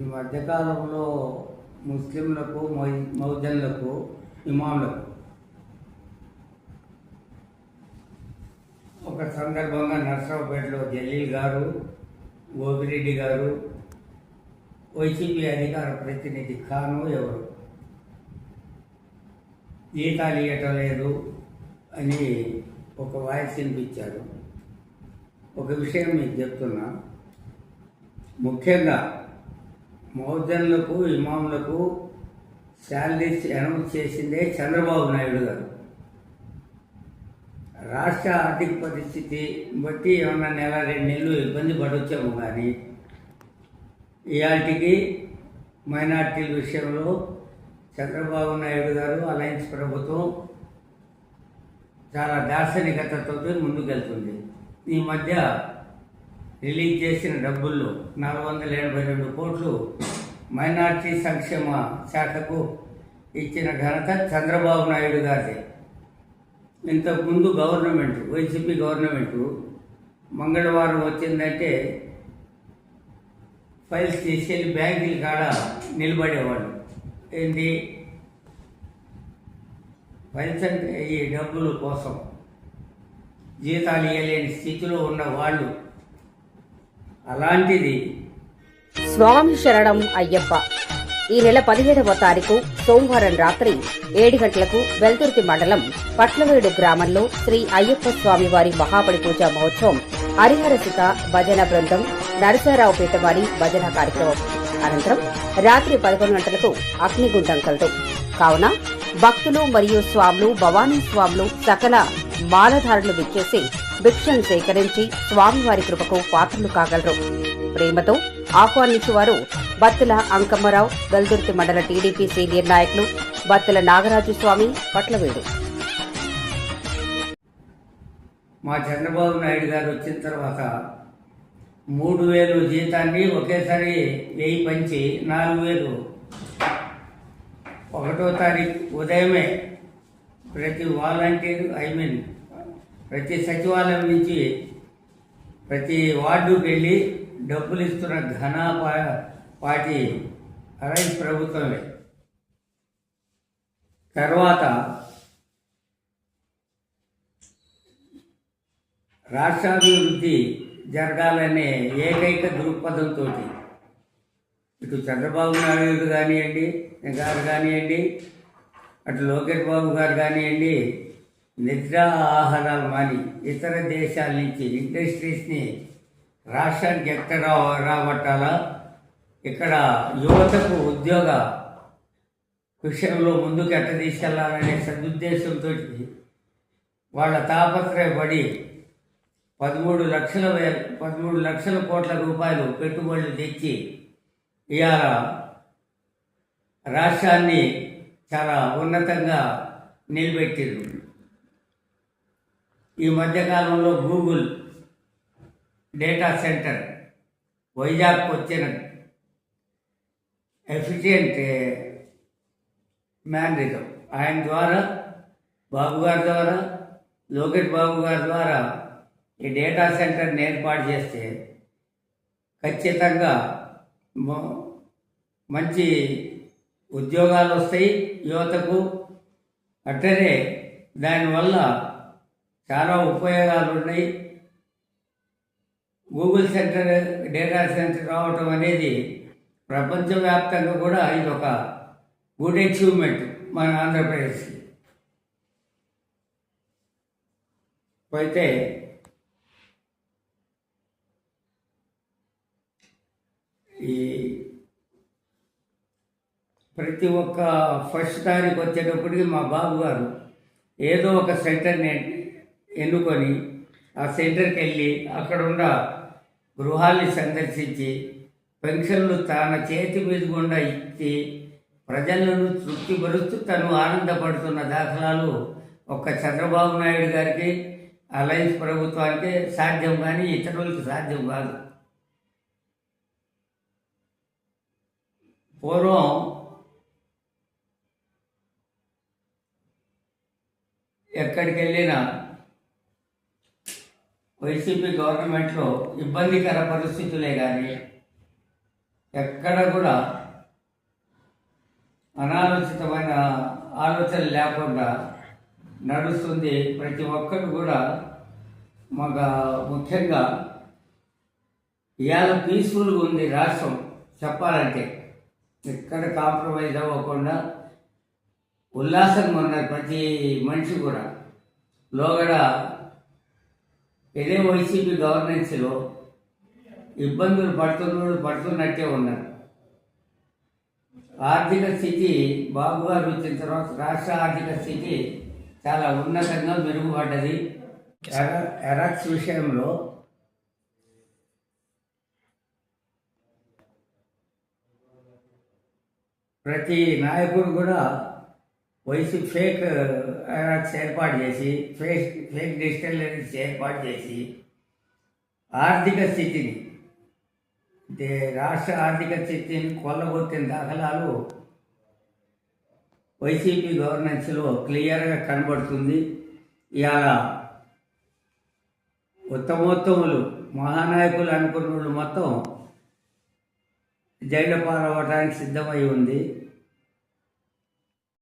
ఈ మధ్యకాలంలో ముస్లింలకు మౌ- మౌజన్లకు ఇమాంలకు. ఒక సందర్భంగా నర్సరావుపేటలో జలీల్ గారు గోపిరెడ్డి గారు వైసీపీ అధికార ప్రతినిధి ఖాను ఎవరు? జీతాలు ఇవ్వటం లేదు అని ఒక వాయిస్ వినిపించారు. ఒక విషయం మీకు చెప్తున్నా. ముఖ్యంగా మౌజన్లకు ఇమాములకు శాలరీస్ అనౌన్స్ చేసిందే చంద్రబాబు నాయుడు గారు. రాష్ట్ర ఆర్థిక పరిస్థితి బట్టి ఏమన్నా నెల రెండు నెలలు ఇబ్బంది పడొచ్చాము కానీ ఇవాటికి మైనార్టీల విషయంలో చంద్రబాబు నాయుడు గారు అలయన్స్ ప్రభుత్వం చాలా దార్శనికతతో ముందుకెళ్తుంది. ఈ మధ్య రిలీజ్ చేసిన డబ్బుల్లో నాలుగు వందల ఎనభై రెండు కోట్లు మైనార్టీ సంక్షేమ శాఖకు ఇచ్చిన ఘనత చంద్రబాబు నాయుడు గారిది. ఇంతకుముందు గవర్నమెంట్ వైసీపీ గవర్నమెంట్ మంగళవారం వచ్చిందంటే ఫైల్స్ తీసుకెళ్ళి బ్యాంకుల కాడ నిలబడేవాళ్ళు. ఏంటి ఫైల్స్ అంటే ఈ డబ్బుల కోసం జీతాలు ఇవ్వలేని స్థితిలో ఉన్న వాళ్ళు అలాంటిది. స్వామి శరణం అయ్యప్ప. ఈ నెల పదిహేడవ తారీఖు సోమవారం రాత్రి ఏడు గంటలకు వెల్తుర్తి మండలం పట్లవేడు గ్రామంలో శ్రీ అయ్యప్ప స్వామి వారి మహాబలి పూజ మహోత్సవం హరిహరసిక భజన బృందం నరసారావుపేట వారి భజన కార్యక్రమం. అనంతరం రాత్రి పదకొండు గంటలకు అగ్నిగుండం కలదు. కావున భక్తులు మరియు స్వాములు భవానీ స్వాములు సకల మాలధారులు విచ్చేసి భిక్షను సేకరించి స్వామివారి కృపకు పాత్రలు కాగలరు. ప్రేమతో ఆహ్వానించువారు బత్తుల అంకమ్మరావు గల్దుర్తి మండల టీడీపీ సీనియర్ నాయకులు బత్తుల నాగరాజు స్వామి పట్లవేడు. మా చంద్రబాబు నాయుడు గారు వచ్చిన తర్వాత మూడు వేలు జీతాన్ని ఒకేసారి వెయ్యి పంచి నాలుగు వేలు. ఒకటో తారీఖు ఉదయమే ప్రతి వాలంటీర్ ఐ మీన్ ప్రతి సచివాలయం నుంచి ప్రతి వార్డుకి వెళ్ళి డబ్బులు ఇస్తున్న ఘన పాటి పార్టీ ప్రభుత్వమే. తర్వాత రాష్ట్రాభివృద్ధి జరగాలనే ఏకైక దృక్పథంతో ఇటు చంద్రబాబు నాయుడు కానివ్వండి గారు కానివ్వండి అటు లోకేష్ బాబు గారు కానివ్వండి నిద్ర ఆహారాలు మాని ఇతర దేశాల నుంచి ఇండస్ట్రీస్ని రాష్ట్రానికి ఎక్కడ రా- రాబట్టాలా? ఇక్కడ యువతకు ఉద్యోగ విషయంలో ముందుకు ఎట్ట తీసుకెళ్ళాలనే సదుద్దేశంతో వాళ్ళ తాపత్రయపడి పదమూడు లక్షల పదమూడు లక్షల కోట్ల రూపాయలు పెట్టుబడులు తెచ్చి ఇవాళ రాష్ట్రాన్ని చాలా ఉన్నతంగా నిలబెట్టింది ఈ మధ్యకాలంలో గూగుల్ డేటా సెంటర్ వైజాగ్కి వచ్చిన ఎఫిషియంట్ మేనరిజం ఆయన ద్వారా బాబు గారి ద్వారా లోకేష్ బాబు గారి ద్వారా ఈ డేటా సెంటర్ని ఏర్పాటు చేస్తే ఖచ్చితంగా మంచి ఉద్యోగాలు వస్తాయి యువతకు. అట్టనే దానివల్ల చాలా ఉపయోగాలు ఉన్నాయి. గూగుల్ సెంటర్ డేటా సెంటర్ రావటం అనేది ప్రపంచవ్యాప్తంగా కూడా ఇది ఒక గుడ్ అచీవ్మెంట్ మన ఆంధ్రప్రదేశ్కి. అయితే ఈ ప్రతి ఒక్క ఫస్ట్ తారీఖు వచ్చేటప్పటికి మా బాబు గారు ఏదో ఒక సెంటర్ని ఎన్నుకొని ఆ సెంటర్కి వెళ్ళి అక్కడున్న గృహాల్ని సందర్శించి పెన్షన్లు తన చేతి మీద గుండా ఇచ్చి ప్రజలను తృప్తిపరుస్తూ తను ఆనందపడుతున్న దాఖలాలు ఒక్క చంద్రబాబు నాయుడు గారికి అలయన్స్ ప్రభుత్వానికి సాధ్యం కానీ ఇతరులకు సాధ్యం కాదు. పూర్వం ఎక్కడికి వెళ్ళి వైసీపీ గవర్నమెంట్లో ఇబ్బందికర పరిస్థితులే కానీ ఎక్కడ కూడా అనాలోచితమైన ఆలోచన లేకుండా నడుస్తుంది. ప్రతి ఒక్కరు కూడా మాకు ముఖ్యంగా ఇవాళ పీస్ఫుల్గా ఉంది రాష్ట్రం చెప్పాలంటే. ఎక్కడ కాంప్రమైజ్ అవ్వకుండా ఉల్లాసంగా ఉన్నారు ప్రతి మనిషి కూడా. లోగడ ఇదే వైసీపీ గవర్నెన్స్లో ఇబ్బందులు పడుతున్నోళ్ళు పడుతున్నట్టే ఉన్నారు. ఆర్థిక స్థితి బాబు గారు వచ్చిన తర్వాత రాష్ట్ర ఆర్థిక స్థితి చాలా ఉన్నతంగా మెరుగుపడ్డది. ఎర- ఎరాక్స్ విషయంలో ప్రతి నాయకుడు కూడా వయసు ఫేక్ ఎరాక్స్ ఏర్పాటు చేసి ఫేక్ ఫేక్ డిజిటల్ ఏర్పాటు చేసి ఆర్థిక స్థితిని అంటే రాష్ట్ర ఆర్థిక స్థితిని కొల్లగొట్టిన దాఖలాలు వైసీపీ గవర్నెన్స్లో క్లియర్గా కనబడుతుంది. ఇవాళ ఉత్తమోత్తములు మహానాయకులు అనుకున్న వాళ్ళు మొత్తం జైలు పాలవడానికి సిద్ధమై ఉంది.